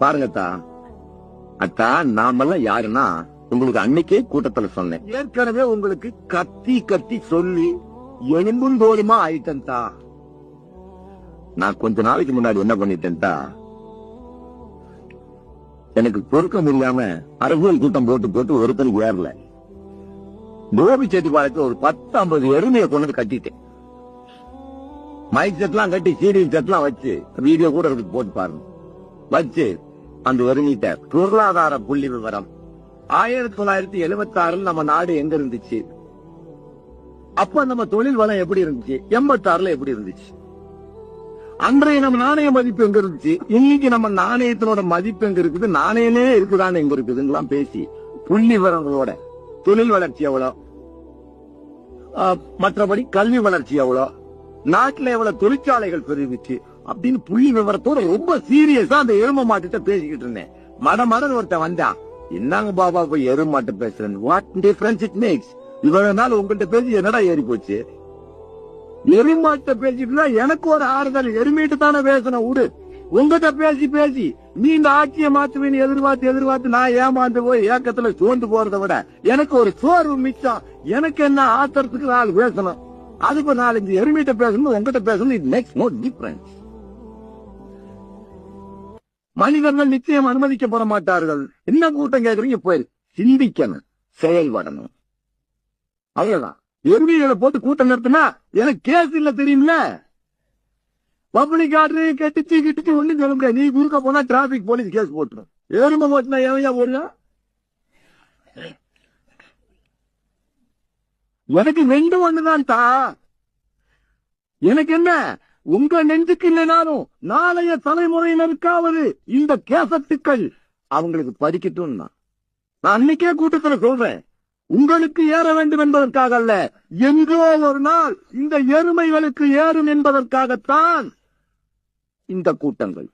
பாருங்கத்தா. அத்தா நாமெல்லாம் யாருன்னா உங்களுக்கு அன்னைக்கே கூட்டத்துல சொன்னேன். ஏற்கனவே உங்களுக்கு கத்தி கத்தி சொல்லி எலும்பும் தோலுமா ஆயிட்டேன்தா நான் கொஞ்ச நாளைக்கு முன்னாடி என்ன பண்ணிட்டேன்டா எனக்கு பொருக்கம் இல்லாம அரசியல் கூட்டம் போட்டு போட்டு ஒருத்தனுக்கு ஏறல. கோபி செட்டிப்பாளையத்துல ஒரு பத்து ஐம்பது எருமையை கொண்டு கட்டிட்டேன். மைக் செட்லாம் கட்டி சீரியல் செட்லாம் வச்சு வீடியோ கூட இருக்கு போட்டு பாருங்க. வச்சு அந்த வருங்கிட்ட பொருளாதார புள்ளி விவரம் ஆயிரத்தி தொள்ளாயிரத்தி எழுபத்தி ஆறுல நம்ம நாடு எங்க இருந்துச்சு அப்ப நம்ம தொழில் வளம் எப்படி இருந்துச்சு? எண்பத்தி ஆறுல எப்படி இருந்துச்சு? அன்றைய நம்ம நாணய மதிப்பு எங்க இருந்துச்சு? இன்னைக்கு நம்ம நாணயத்தினோட மதிப்பு எங்க இருக்குது? நாணயமே இருக்குதானே எங்க இருக்குதுன்னு பேசி. புள்ளி விவரங்களோட தொழில் வளர்ச்சி எவ்வளோ? ஆஹ், மற்றபடி கல்வி வளர்ச்சி எவ்வளோ? நாட்டுல எவ்வளவு தொழிற்சாலைகள் பெருகிச்சு? அப்படின்னு புள்ளி விவரத்தோட ரொம்ப சீரியஸா அந்த எரும மாட்டுட்ட பேசிக்கிட்டு இருந்தேன். மட மடன் ஒருத்தன் வந்தான். என்னங்க பாபா போய் எரும மாட்டு பேசுறேன்? வாட் டிஃபரன்ஸ் இட் மேக்ஸ் இவ்வளவு நாள் உங்கள்கிட்ட பேசி என்னடா ஏறி போச்சு? எருமாட்ட பேசிட்டு எனக்கு ஒரு ஆறுதல். எருமிட்டு தானே பேசணும் விடு உங்ககிட்ட பேசி பேசி. நீ இந்த ஆட்சியை மாத்துவேன்னு எதிர்பார்த்து எதிர்பார்த்து நான் ஏமாந்து போய் ஏக்கத்துல சோர்ந்து போறதை விட எனக்கு ஒரு சோர்வு மிச்சம். எனக்கு என்ன ஆத்திரத்துக்கு நாலு பேசணும்? அதுக்கு ஒரு நாலஞ்சு எருமிட்ட பேசணும் உங்ககிட்ட பேசணும். இட் மேக்ஸ் நோ டிஃபரன்ஸ் மனிதர்கள் நிச்சயம் அனுமதிக்க போற மாட்டார்கள். என்ன கூட்டம் கேட்கறீங்க? போய் சிந்திக்கணும். செயல்படணும். அவ்வளவுதான். எருமைகளை போட்டு கூட்டம் நிறுத்தினா எனக்கு கேஸ் இல்ல தெரியும்ல? பப்ளிக் ஆர்டர் கெட்டுச்சு கிட்டுச்சு ஒண்ணும் சொல்ல முடியாது. நீ குறுக்க போனா டிராபிக் போலீஸ் கேஸ் போட்டுரும். எரும போட்டுனா எவையா போடுங்க எனக்கு ரெண்டு ஒண்ணுதான் தா எனக்கு என்ன? உங்க நெஞ்சுக்கு இல்லைனாலும் நாளைய தலைமுறையினருக்காவது இந்த கேசத்துக்கள் அவங்களுக்கு பறிக்கட்டும் நான் அன்னைக்கே கூட்டத்துல சொல்றேன். உங்களுக்கு ஏற வேண்டும் என்பதற்காக அல்ல என்றோ ஒரு நாள் இந்த எருமைகளுக்கு ஏறும் என்பதற்காகத்தான் இந்த கூட்டங்கள்.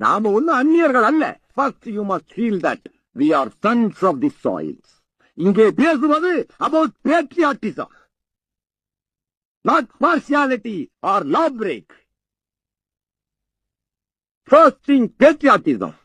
நாம ஒண்ணு அந்நியர்கள் அல்ல. First you must feel that we are sons of the soils இங்கே பேசுவது about patriotism not partiality or law break first in patriotism